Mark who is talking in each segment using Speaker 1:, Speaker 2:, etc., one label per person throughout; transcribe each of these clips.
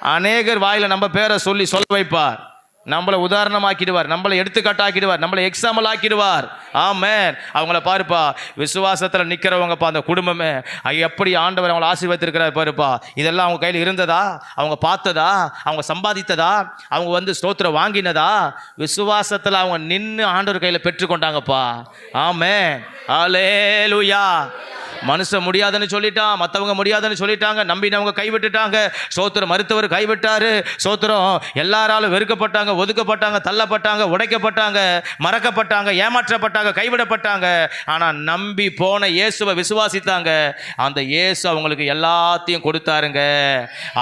Speaker 1: அநேகர் வாயில் நம்ம பேரை சொல்லி சொல்ல வைப்பார். நம்மளை உதாரணமாக்கிடுவார் நம்மளை எடுத்துக்காட்டாக்கிடுவார் நம்மளை எக்ஸாம்பிள் ஆக்கிடுவார். ஆமே அவங்கள பாருப்பா விசுவாசத்தில் நிற்கிறவங்கப்பா அந்த குடும்பமே. எப்படி ஆண்டவர் அவங்கள ஆசீர்வதித்திருக்கிறார் பாருப்பா. இதெல்லாம் அவங்க கையில் இருந்ததா? அவங்க பார்த்ததா? அவங்க சம்பாதித்ததா? அவங்க வந்து ஸ்தோத்திரம் வாங்கினதா? விசுவாசத்தில் அவங்க நின்று ஆண்டவர் கையில் பெற்றுக்கொண்டாங்கப்பா. ஆமே அலேலுயா மனுஷன் முடியாதுன்னு சொல்லிட்டான் மற்றவங்க முடியாதுன்னு சொல்லிட்டாங்க நம்பினவங்க கைவிட்டுட்டாங்க. சோத்திரம் மருத்துவர் கைவிட்டாரு. சோத்திரம் எல்லாராலும் வெறுக்கப்பட்டாங்க ஒதுக்கப்பட்டாங்க தள்ளப்பட்டாங்க உடைக்கப்பட்டாங்க மறக்கப்பட்டாங்க ஏமாற்றப்பட்டாங்க கைவிடப்பட்டாங்க. ஆனால் நம்பி போன இயேசுவை விசுவாசித்தாங்க. அந்த இயேசு அவங்களுக்கு எல்லாத்தையும் கொடுத்தாருங்க.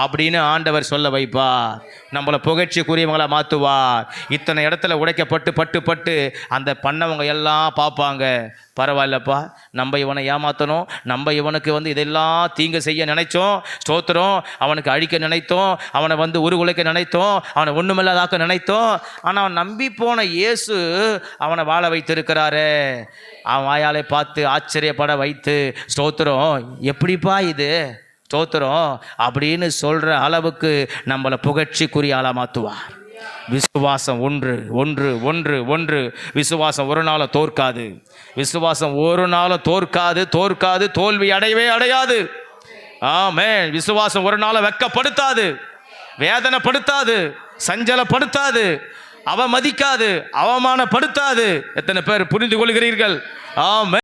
Speaker 1: அப்படின்னு ஆண்டவர் சொல்ல வைப்பார். நம்மளை புகழ்ச்சிக்குரியவங்களா மாற்றுவார் இத்தனை இடத்துல உடைக்கப்பட்டு பட்டு பட்டு அந்த பண்ணவங்க எல்லாம் பார்ப்பாங்க. பரவாயில்லப்பா நம்ம இவனை ஏமாற்றணும் நம்ம இவனுக்கு வந்து இதெல்லாம் தீங்கு செய்ய நினைச்சோம் ஸ்தோத்திரம். அவனுக்கு அழிக்க நினைத்தோம் அவனை வந்து உருகுலைக்க நினைத்தோம் அவனை ஒன்றுமில்லாதாக்க நினைத்தோம். ஆனால் அவன் நம்பி போன இயேசு அவனை வாழ வைத்திருக்கிறாரே. அவன் வாயாலே பார்த்து ஆச்சரியப்பட வைத்து ஸ்தோத்திரம் எப்படிப்பா இது? ஸ்தோத்திரம் அப்படின்னு சொல்கிற அளவுக்கு நம்மளை புகழ்ச்சிக்குரிய ஆளாமாத்துவார் மாற்றுவார் விசுவாசம் ஒன்று ஒன்று ஒன்று ஒன்று. விசுவாசம் ஒரு நாளை தோற்காது. விசுவாசம் ஒரு நாளை தோற்காது தோற்காது தோல்வி அடையவே அடையாது. ஆமே விசுவாசம் ஒரு நாளை வெக்கப்படுத்தாது. வேதனைப்படுத்தாது. சஞ்சலப்படுத்தாது. அவமதிக்காது. அவமானப்படுத்தாது. எத்தனை பேர் புரிந்து கொள்கிறீர்கள்? ஆமே